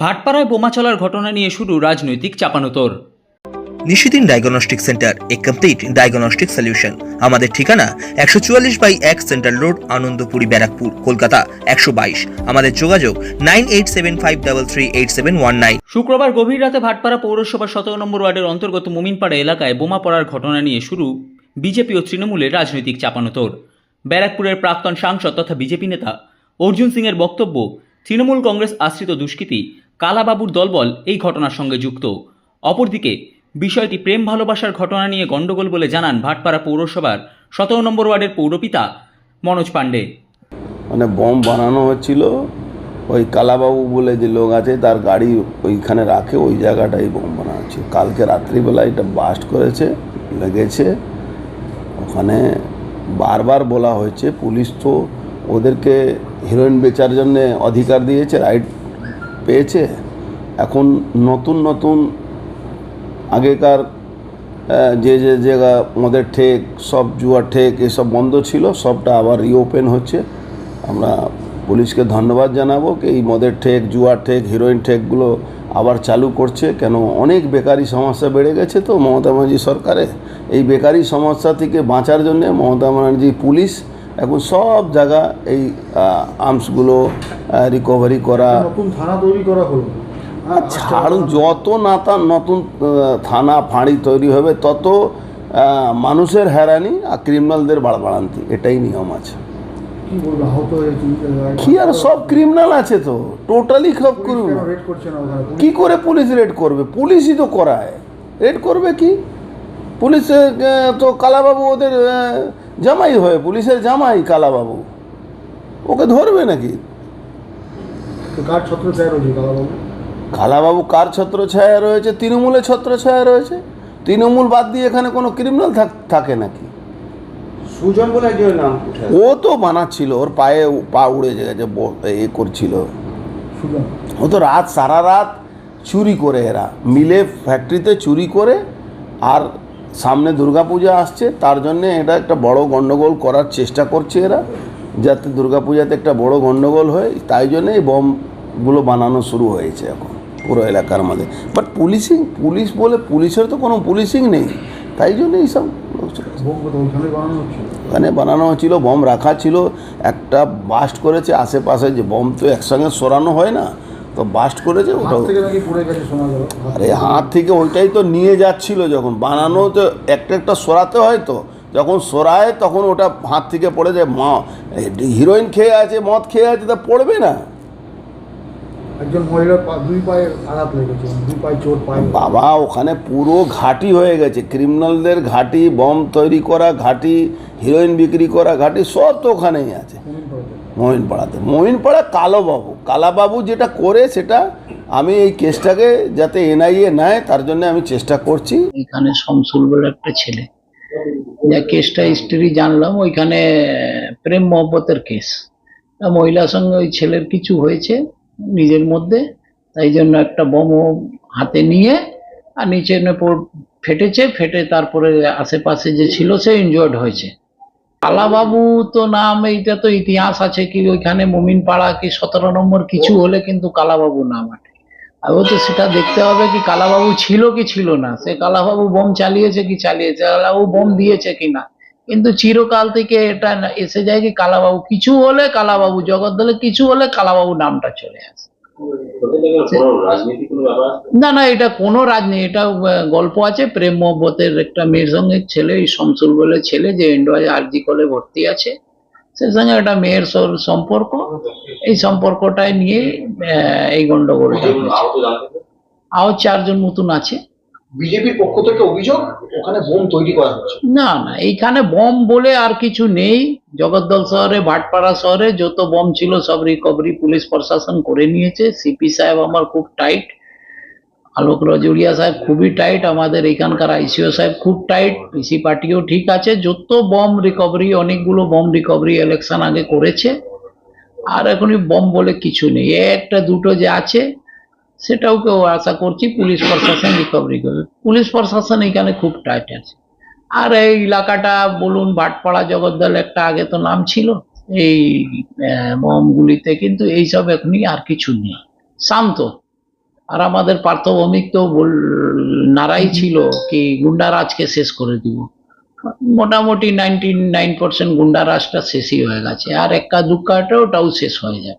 ভাটপাড়ায় বোমা চলার ঘটনা নিয়ে শুরু রাজনৈতিক চাপানোতর। নিশিদিন ডায়াগনস্টিক সেন্টার এ কমপ্লিট ডায়াগনস্টিক সলিউশন আমাদের ঠিকানা একশো চুয়াল্লিশ বাই এক সেন্ট্রাল রোড আনন্দপুরি ব্যারাকপুর কলকাতা একশো বাইশ। আমাদের যোগাযোগ nine eight seven five double three eight seven one nine. শুক্রবার গভীর রাতে ভাটপাড়া পৌরসভার সতেরো নম্বর ওয়ার্ডের অন্তর্গত মুমিনপাড়া এলাকায় বোমা পড়ার ঘটনা নিয়ে শুরু বিজেপি ও তৃণমূলের রাজনৈতিক চাপানোতর। ব্যারাকপুরের প্রাক্তন সাংসদ তথা বিজেপি নেতা অর্জুন সিংয়ের বক্তব্য তৃণমূল কংগ্রেস আশ্রিত দুষ্কৃতী কালাবাবুর দলবল এই ঘটনার সঙ্গে যুক্ত। অপরদিকে, বিষয়টি প্রেম ভালোবাসার ঘটনা নিয়ে গণ্ডগোল বলে জানান ভাটপাড়া পৌরসভার সতেরো নম্বর ওয়ার্ডের পৌরপিতা মনোজ পাণ্ডে। মানে বম বানানো হচ্ছিল, ওই কালাবাবু বলে যে লোক আছে তার গাড়ি ওইখানে রাখে, ওই জায়গাটাই বোম বানানো হচ্ছিল কালকে রাত্রিবেলা এটা বাস্ট করেছে, লেগেছে। ওখানে বারবার বলা হয়েছে, পুলিশ তো ওদেরকে হিরোইন বেচার জন্যে অধিকার দিয়েছে রাইট পেয়েছে? এখন নতুন নতুন আগেকার যে যে জায়গা মদের ঠেক, সব জুয়ার ঠেক, এসব বন্ধ ছিল, সবটা আবার রিওপেন হচ্ছে। আমরা পুলিশকে ধন্যবাদ জানাব কি এই মদের ঠেক, জুয়ার ঠেক হিরোইন ঠেকগুলো আবার চালু করছে। কেন অনেক বেকারি সমস্যা বেড়ে গেছে তো মমতা ব্যানার্জি সরকারে। এই বেকারি সমস্যা থেকে বাঁচার জন্যে মমতা ব্যানার্জি পুলিশ এখন সব জায়গা এই আর্মসগুলো রিকভারি করা। নতুন থানা তৈরি করা হলো। ছাড়ুন যত নাতা নতুন থানা ফাঁড়ি তৈরি হবে তত মানুষের হ্যারানি আর ক্রিমিনালদের বাড়বাড়ান্তি। এটাই নিয়ম আছে। কি আর সব ক্রিমিনাল আছে তো? টোটালি সব ক্রিমিনাল না কি করে পুলিশ রেড করবে? পুলিশই তো করায়। রেড করবে কি? পুলিশ তো কালাবাবু ওদের জামাই হয় পুলিশের জামাই কালাবাবু। ওকে ধরবে নাকি? কার ছত্র রয়েছে কালাবাবু? কালাবাবু কার ছত্র ছায়া রয়েছে? তৃণমূলের ছত্র ছায়া রয়েছে? তৃণমূল বাদ দিয়ে এখানে কোনো ক্রিমিনাল থাকে নাকি? সুজন বলে একজনের নাম ও তো বানাচ্ছিল ওর পায়ে পা উড়ে গেছে এ করছিল। ও তো রাত সারা রাত চুরি করে এরা। মিলে ফ্যাক্টরিতে চুরি করে আর সামনে দুর্গাপূজা আসছে তার জন্য এটা একটা বড় গণ্ডগোল করার চেষ্টা করছে এরা যাতে দুর্গাপূজাতে একটা বড় গণ্ডগোল হয় তাই জন্য এই বমগুলো বানানো শুরু হয়েছে এখন পুরো এলাকার মধ্যে। বাট পুলিশিং পুলিশ বলে পুলিশের তো কোনো পুলিশিং নেই তাই জন্য এইসব ওখানে বানানো হচ্ছিল বম রাখা ছিল একটা বাস্ট করেছে আশেপাশে যে বম তো একসঙ্গে সরানো হয় না তো বাস্ট করেছে ওটা আরে হাত থেকে ওইটাই তো নিয়ে যাচ্ছিল যখন বানানো তো একটা একটা সরাতে হয় তো যখন সরায় তখন ওটা হাত থেকে পড়ে যায় মা হিরোইন খেয়ে আছে মদ খেয়ে আছে তা পড়বে না। একজন মহিলার দুই পায়ে আঘাত লেগেছে দুই পায়ে চোট পায়ে। বাবা ওখানে পুরো ঘাঁটি হয়ে গেছে ক্রিমিনালদের ঘাঁটি বম তৈরি করা ঘাঁটি হিরোইন বিক্রি করা ঘাঁটি সব তো ওখানেই আছে। মহিনপাড়াতে মহিনপাড়া কালোবাবু। কালাবাবু যেটা করে সেটা আমি এই কেসটাকে যাতে এনআইএ নেয়, তার জন্য আমি চেষ্টা করছি। এখানে শমসুল বলে একটা ছেলে। যা কেসটা হিস্ট্রি জানলাম, ওইখানে প্রেম মহব্বতের কেস। মহিলার সঙ্গে ওই ছেলের কিছু হয়েছে নিজের মধ্যে, তাই জন্য একটা বম হাতে নিয়ে, আর নিচে ফেটেছে, ফেটে তারপরে আশেপাশে যে ছিল, সে ইনজয়ার্ড হয়েছে। কালাবাবু তো নাম, এইটা তো ইতিহাস আছে কি ওইখানে মুমিন পাড়া কি সতেরো নম্বর কিছু হলে কিন্তু কালাবাবু নাম আটে। ও তো সেটা দেখতে হবে কি কালাবাবু ছিল কি ছিল না। সে কালাবাবু বোম চালিয়েছে কি চালিয়েছে, কালাবাবু বোম দিয়েছে কি না। কিন্তু চিরকাল থেকে এটা এসে যায় কি কালাবাবু। কিছু হলে কালাবাবু জগদ্দলে কিছু হলে কালাবাবু নামটা চলে আসে। না না এটা কোনো রাজনীতি এটা গল্প আছে প্রেম মহব্বতের একটা মেয়ের সঙ্গে ছেলে এই শমসুল বলে ছেলে যে ইন্ডোয়াজ আরজি কলে ভর্তি আছে সে সঙ্গে একটা মেয়ের সম্পর্ক এই সম্পর্কটাই নিয়ে আহ, এই গন্ডগোলটা আরও আরও চারজন মতন আছে। বিজেপির পক্ষ থেকে অভিযোগ, ওখানে বোম তৈরি করা হচ্ছে। না না, এইখানে বম বলে আর কিছু নেই। জগদ্দল শহরে, ভাটপাড়া শহরে যত বম ছিল সব রিকভারি পুলিশ প্রশাসন করে নিয়েছে। সিপি সাহেব আমার খুব টাইট আলোক রজুরিয়া সাহেব খুবই টাইট আমাদের এখানকার আইসিও সাহেব খুব টাইট পিসি পার্টিও ঠিক আছে। যত বম রিকভারি অনেকগুলো বম রিকভারি ইলেকশন আগে করেছে। আর এখনই বম বলে কিছু নেই। একটা, দুটো যে আছে সেটাও কেউ আশা করছি পুলিশ প্রশাসন রিকভারি করবে। পুলিশ প্রশাসন এখানে খুব টাইট আছে। আর এই এলাকাটা বলুন, ভাটপাড়া জগদ্দল একটা আগে তো নাম ছিল, এই মমগুলিতে কিন্তু এইসব এখনই আর কিছু নেই। শান্ত। আর আমাদের পার্থভৌমিক তো বল, নারাই ছিল কি গুন্ডারাজকে শেষ করে দিব। মোটামুটি নাইনটি নাইন পার্সেন্ট গুন্ডারাজটা শেষই হয়ে গেছে। আর একা দুক্কাটা ওটাও শেষ হয়ে যায়।